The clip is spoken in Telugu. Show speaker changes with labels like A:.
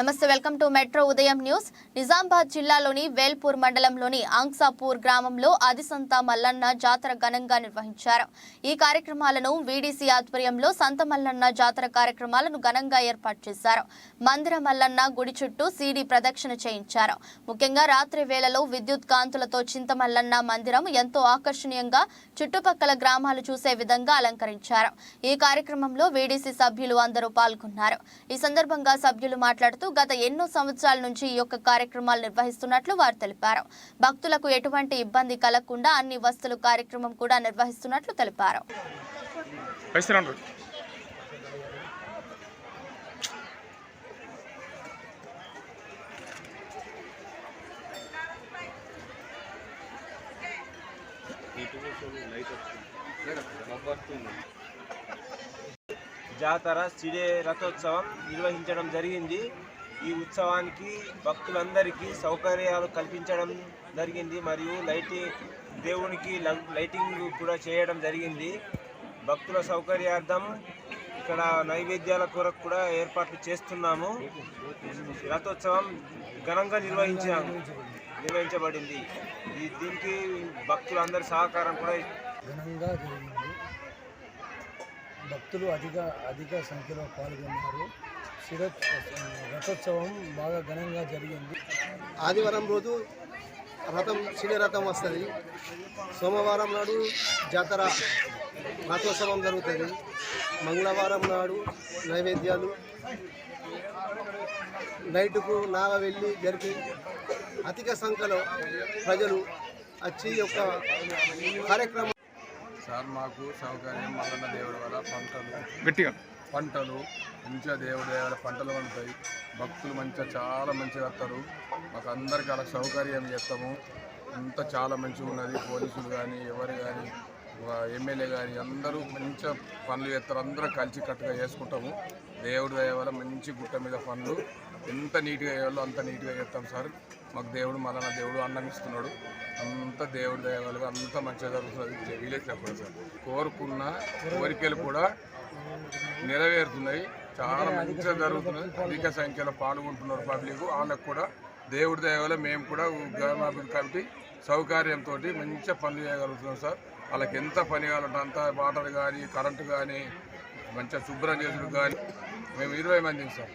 A: నమస్తే welcome to metro Udayam news. Nizamabad జిల్లాలోని వేల్పూర్ మండలంలోని ఆంగ్సాపూర్ గ్రామంలో ఆదిసంత మల్లన్న జాతర ఘనంగా నిర్వహించారు. ఈ కార్యక్రమాలను వీడీసీ ఆధ్వర్యంలో సంత మల్లన్న జాతర కార్యక్రమాలను ఘనంగా ఏర్పాటు చేశారు. మందిర మల్లన్న గుడి చుట్టూ సీడీ ప్రదక్షిణ చేయించారు. ముఖ్యంగా రాత్రి వేళలో విద్యుత్ కాంతులతో చింతమల్లన్న మందిరం ఎంతో ఆకర్షణీయంగా చుట్టుపక్కల గ్రామాలు చూసే విధంగా అలంకరించారు. ఈ కార్యక్రమంలో వీడీసీ సభ్యులు అందరూ పాల్గొన్నారు. ఈ సందర్భంగా సభ్యులు మాట్లాడుతూ గత ఎన్నో సంవత్సరాల నుంచి ఈ యొక్క కార్యక్రమాలు నిర్వహిస్తున్నట్లు వారు తెలిపారు. భక్తులకు ఎటువంటి ఇబ్బంది కలగకుండా అన్ని వస్తువులు కార్యక్రమం కూడా నిర్వహిస్తున్నట్లు తెలిపారు.
B: వేస్తున్నాను
C: జాతర సిడే రథోత్సవం నిర్వహించడం జరిగింది. ఈ ఉత్సవానికి భక్తులందరికీ సౌకర్యాలు కల్పించడం జరిగింది మరియు లైటింగ్ దేవునికి ల- లైటింగ్ కూడా చేయడం జరిగింది. భక్తుల సౌకర్యార్థం ఇక్కడ నైవేద్యాల కొరకు కూడా ఏర్పాట్లు చేస్తున్నాము. రథోత్సవం ఘనంగా నిర్వహించాము నిర్వహించబడింది. ఈ దీనికి భక్తులందరి సహకారం కూడా
D: ఘనంగా జరిగింది. భక్తులు అధిక అధిక సంఖ్యలో పాల్గొన్నారు. శిర రథోత్సవం బాగా ఘనంగా జరిగింది.
E: ఆదివారం రోజు రథం శిల రథం వస్తుంది. సోమవారం నాడు జాతర రథోత్సవం జరుగుతుంది. మంగళవారం నాడు నైవేద్యాలు. నైటుకు నావ వెళ్ళి జరిపి అధిక సంఖ్యలో ప్రజలు వచ్చి ఈ యొక్క కార్యక్రమం
F: సార్ మాకు సౌకర్యం మల్లన్న దేవుడి వల్ల పంటలు
B: గట్టిగా.
F: పంటలు మంచిగా దేవుడి దేవుల పంటలు ఉంటాయి భక్తులు మంచిగా చాలా మంచిగా వస్తారు. మాకు అందరికీ అలా సౌకర్యం చేస్తాము. అంతా చాలా మంచిగా ఉన్నది. పోలీసులు కానీ ఎవరు కానీ ఎమ్మెల్యే కానీ అందరూ మంచిగా పనులు చేస్తారు. అందరూ కలిసి కట్టుగా చేసుకుంటాము. దేవుడి దయ వల్ల మంచి గుట్ట మీద పనులు. ఎంత నీట్గా చేయాలో అంత నీట్గా చేస్తాం సార్. మాకు దేవుడు మళ్ళా దేవుడు అన్నం ఇస్తున్నాడు. అంతా దేవుడి దయ అంతా అంత మంచిగా జరుగుతుంది విలేజ్ సార్. కోరుకున్న కోరికలు కూడా నెరవేరుతున్నాయి. చాలా మంచిగా జరుగుతున్నాయి అధిక సంఖ్యలో పాల్గొంటున్నారు పబ్లిక్. వాళ్ళకు కూడా దేవుడి దయ వల్ల మేము కూడా గ్రామాభివృద్ధి కమిటీ సౌకర్యంతో మంచిగా పనులు చేయగలుగుతున్నాం సార్. వాళ్ళకి ఎంత పని కావాలంటే అంత వాటర్ కానీ కరెంటు కానీ మంచిగా శుభ్రం చేసుడు కానీ మేము ఇరవై మంది సార్.